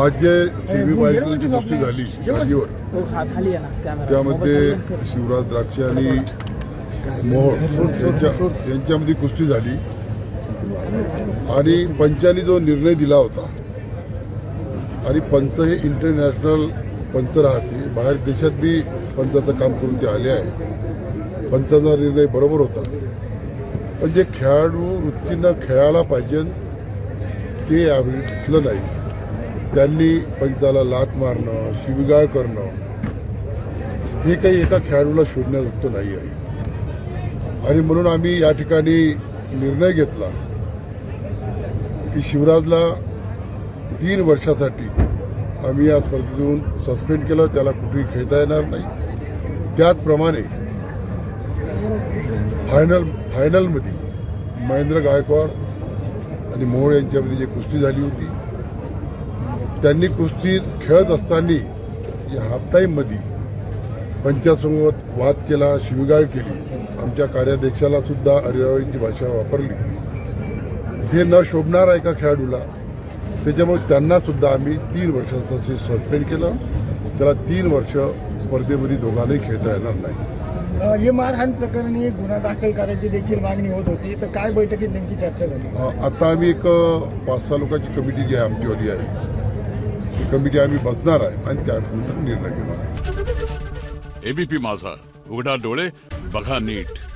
आज जे झाली गादीवर तो खा- खाली आहे ना कॅमेरा त्यामध्ये शिवराज द्राक्षे आणि मोहोळ यांच्या यांच्यामध्ये कुस्ती झाली. आणि पंचांनी जो निर्णय दिला होता. आणि पंच हे इंटरनॅशनल पंच राहते. बाहेर देशात बी पंचाचं काम करून ते आले आहे पंचाचा निर्णय बरोबर होता. पण जे खेळाडू वृत्तीनं खेळायला पाहिजे ते यावेळी दिसलं नाही. त्यांनी पंचाला लात मारणं शिविगाळ करणं हे काही एका खेळाडूला शोधण्यात नाही आहे. आणि म्हणून आम्ही या ठिकाणी निर्णय घेतला की शिवराजला तीन वर्षासाठी आम्ही या स्पर्धेतून सस्पेंड केलं त्याला कुठेही खेळता येणार नाही. त्याचप्रमाणे फायनल फायनलमध्ये महेंद्र गायकवाड आणि मोहोळ यांच्यामध्ये जी कुस्ती झाली होती त्यांनी कुस्ती खेळत असताना या हाफ टाईममध्ये पंचासोबत वाद केला शिवीगाळ केली. आमच्या कार्याध्यक्षाला सुद्धा हरिरावांची भाषा वापरली. हे न शोभणार आहे का खेळाडूला? त्याच्यामुळे त्यांना सुद्धा आम्ही तीन वर्षाचं सस्पेंड केलं. त्याला तीन वर्ष स्पर्धेमध्ये दोघांनाही खेळता येणार नाही. हे मारहाण प्रकरणी गुन्हा दाखल करायची देखील मागणी होत होती. तर काय बैठकीत नेमकी चर्चा झाली? आता आम्ही एक पाच सहा लोकांची कमिटी जी आहे आमचीवाली आहे. कमिटी आम्ही बसणार आहे आणि त्यानंतर निर्णय घेणार आहे. एबीपी माझा. उघडा डोळे बघा नीट.